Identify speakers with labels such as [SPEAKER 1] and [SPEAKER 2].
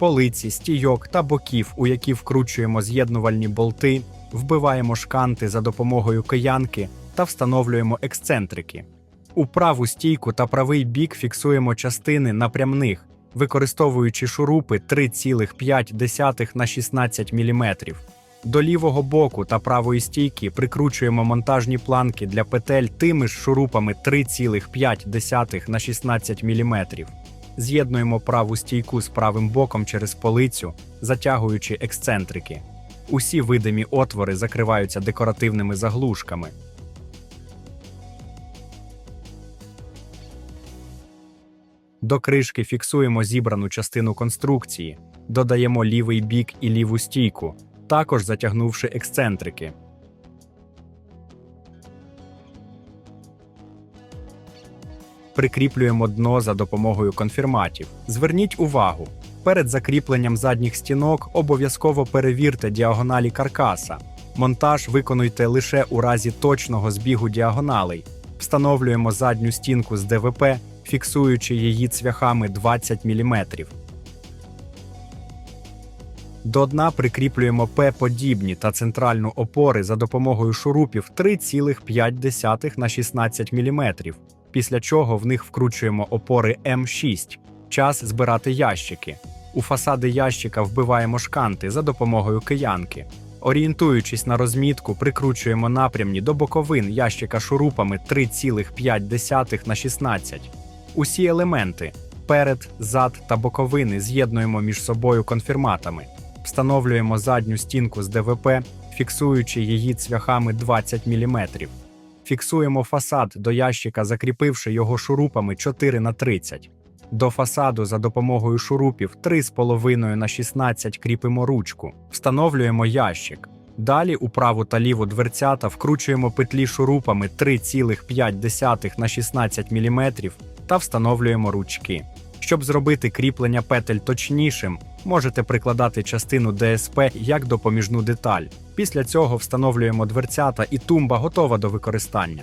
[SPEAKER 1] полиці, стійок та боків, у які вкручуємо з'єднувальні болти, вбиваємо шканти за допомогою киянки та встановлюємо ексцентрики. У праву стійку та правий бік фіксуємо частини напрямних, використовуючи шурупи 3,5 на 16 мм. До лівого боку та правої стійки прикручуємо монтажні планки для петель тими ж шурупами 3,5 на 16 мм. З'єднуємо праву стійку з правим боком через полицю, затягуючи ексцентрики. Усі видимі отвори закриваються декоративними заглушками. До кришки фіксуємо зібрану частину конструкції, додаємо лівий бік і ліву стійку, також затягнувши ексцентрики. Прикріплюємо дно за допомогою конфірматів. Зверніть увагу, перед закріпленням задніх стінок обов'язково перевірте діагоналі каркаса. Монтаж виконуйте лише у разі точного збігу діагоналей. Встановлюємо задню стінку з ДВП, фіксуючи її цвяхами 20 мм. До дна прикріплюємо П-подібні та центральну опори за допомогою шурупів 3,5 на 16 мм, після чого в них вкручуємо опори М6. Час збирати ящики. У фасади ящика вбиваємо шканти за допомогою киянки. Орієнтуючись на розмітку, прикручуємо напрямні до боковин ящика шурупами 3,5 на 16. Усі елементи перед, зад та боковини з'єднуємо між собою конфірматами. Встановлюємо задню стінку з ДВП, фіксуючи її цвяхами 20 мм. Фіксуємо фасад до ящика, закріпивши його шурупами 4 на 30. До фасаду за допомогою шурупів 3,5 на 16 кріпимо ручку. Встановлюємо ящик. Далі у праву та ліву дверцята вкручуємо петлі шурупами 3,5 на 16 мм та встановлюємо ручки. Щоб зробити кріплення петель точнішим, можете прикладати частину ДСП як допоміжну деталь. Після цього встановлюємо дверцята і тумба готова до використання.